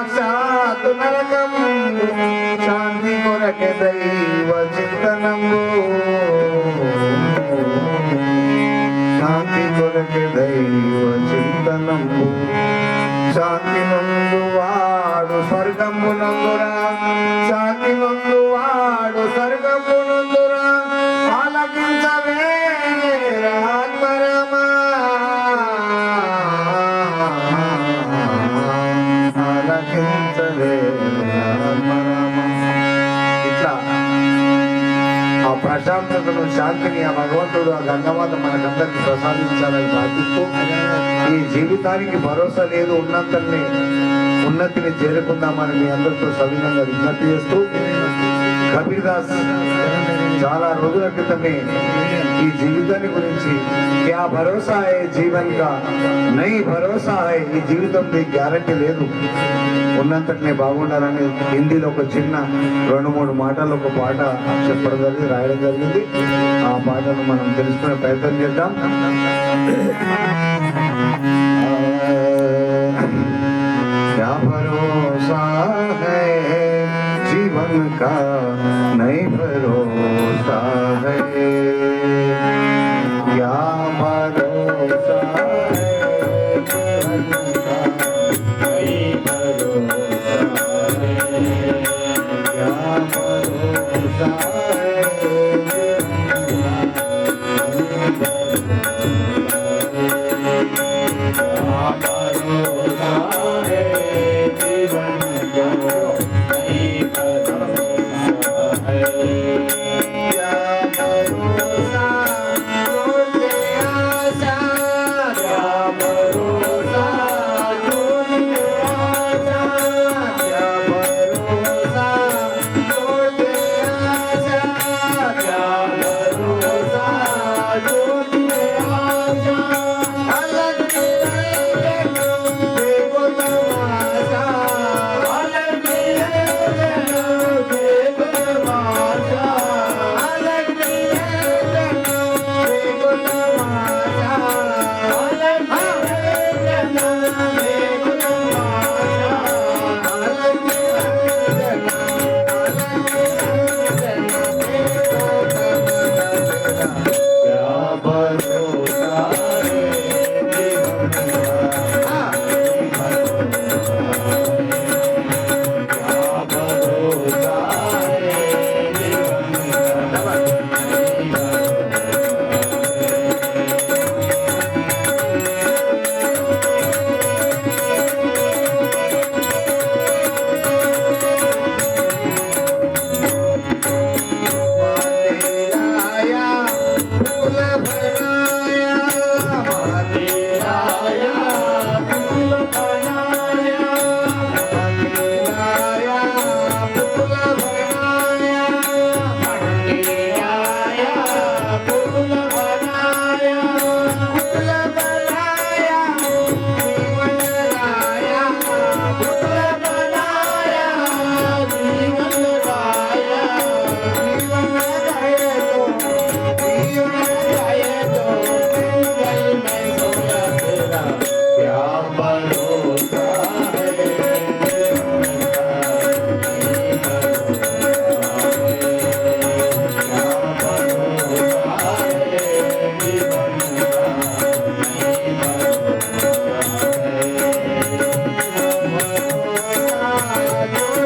సాక్షాత్ నరకము శాంతి కొరకే దైవ చింతనము శాంతి కొరకే దైవ చింతనము శాంతి నందు వాడు స్వర్గము ఇట్లా ఆ ప్రశాంతతను శాంతిని ఆ భగవంతుడు ఆ గంగమాత మనకందరికి ప్రసాదించాలని ప్రార్థిస్తూ ఈ జీవితానికి భరోసా లేదు ఉన్నతల్ని ఉన్నతిని చేరుకుందామని మీ అందరితో సవినంగా విజ్ఞప్తి చేస్తూ కబీర్ దాస్ చాలా రోజుల క్రితమే ఈ జీవితాన్ని గురించి క్యా భరోసా హై జీవన్ కా నై భరోసా హై ఈ జీవితం గ్యారంటీ లేదు ఉన్నంతటినే బాగుండాలని హిందీలో ఒక చిన్న రెండు మూడు మాటలు ఒక పాట చెప్పడం జరిగింది రాయడం జరిగింది ఆ పాటను మనం తెలుసుకునే ప్రయత్నం చేద్దాం क्या भरोसा है जीवन का Lord.